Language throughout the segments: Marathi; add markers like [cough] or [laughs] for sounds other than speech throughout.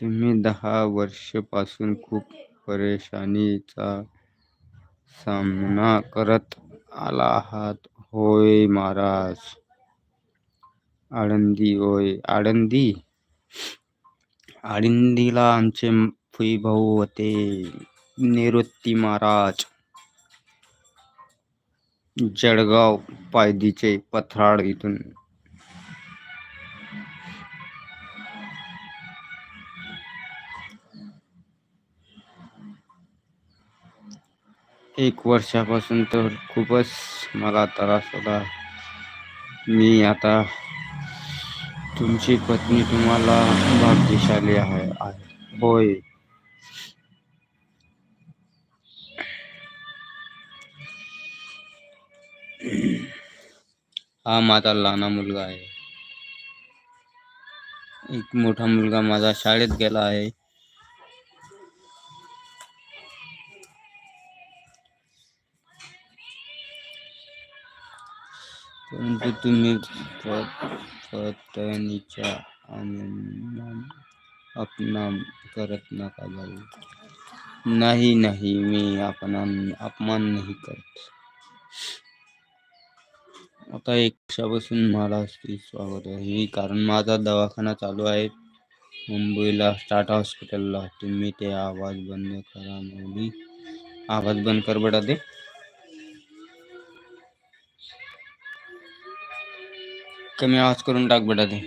तुम्ही दहा वर्षापासून खूप परेशानीचा सामना करत आला आहात. होय महाराज. आळंदी होय. आळंदी? आळंदीला आमचे भाऊ होते. निवृत्ती महाराज. जळगाव पायदीचे पथराड इथून. एक वर्षापासून तर खूपच मला त्रास होता. मी आता तुमची पत्नी तुम्हाला भाग्यशाली आहे होय. हा माझा लहाना मुलगा आहे. एक मोठा मुलगा माझा शाळेत गेला आहे. परंतु तुम्ही पत्नीचा अपमान करत नका जाऊ. नाही नाही मी आपण अपमान नाही करत. आता एक वर्षापासून मला स्वागत आहे. कारण माझा दवाखाना चालू आहे. मुंबईला टाटा हॉस्पिटलला. तुम्ही ते आवाज बंद करा मुली. आवाज बंद कर बेटा ते कमी आवाज़ करून टाक बेटा ते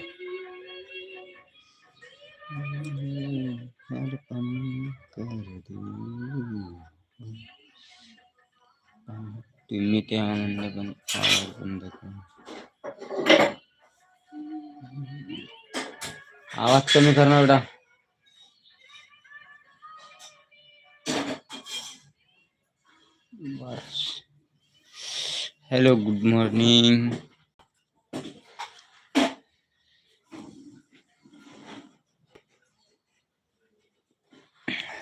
तुम्ही ते आनंद पण आवाज़ बंद कर। आवाज़ कमी कर ना बेटा। बस। Hello good morning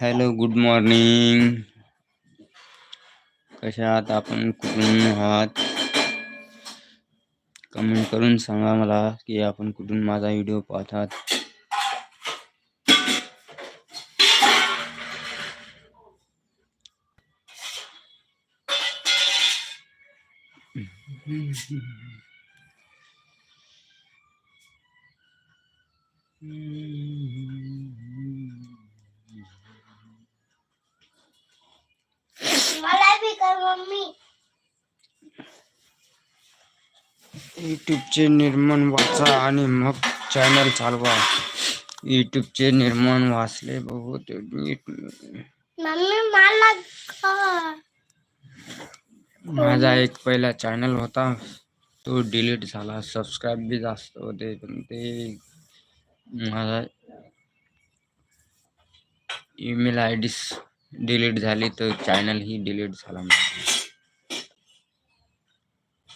hello good morning. कशा आहात आपण? कुठून आहात? कमेंट करून सांगा मला की आपण कुठून माझा व्हिडिओ पाहतात. Hmm. [laughs] यूट्यूबचे निर्माण वाचा आणि मग चॅनल चालवा. यूट्यूबचे निर्माण वाचले बहुत मम्मी मला माझा एक पहिला चॅनल होता. तो डिलीट झाला. सबस्क्राईब बी जास्त होते पण ते माझा ईमेल आय डी डिलीट झाली तर चॅनल ही डिलीट झाला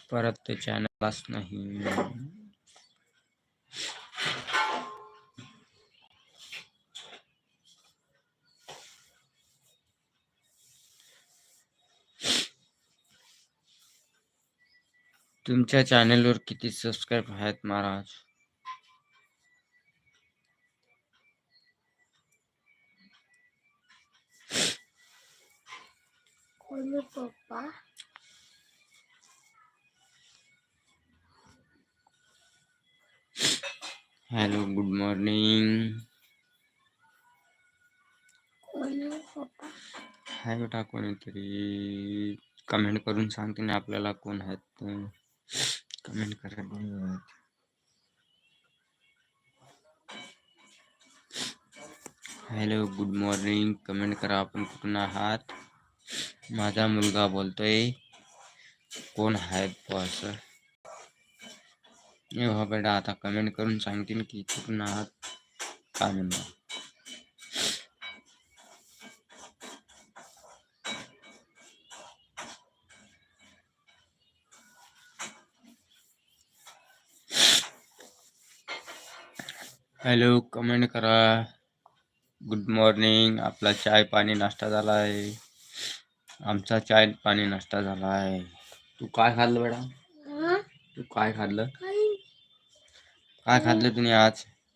परत ते चॅनलच नाही. तुमच्या चॅनलवर किती सबस्क्राईब आहेत महाराज? कोणी पप्पा हॅलो गुड मॉर्निंग कोणी पप्पा हाय बेटा कोणीतरी कमेंट करून सांगते ना आपल्याला कोण आहेत कमेंट करा बघूया. हॅलो गुड मॉर्निंग कमेंट करा आपण कुठून आहात माझा मुलगा बोलतोय कोण आहेत बॉस? हो बेटा आता कमेंट करून सांगतील की कुठून आहात काय म्हणणार? हॅलो कमेंट करा. गुड मॉर्निंग आपला चाय पाणी नाश्ता झाला आहे. आमचा चाय पाणी नाश्ता झाला आहे. तू काय खाल्लं बेटा? तू काय खाल्लं? काय खाल्लं तुम्ही आज?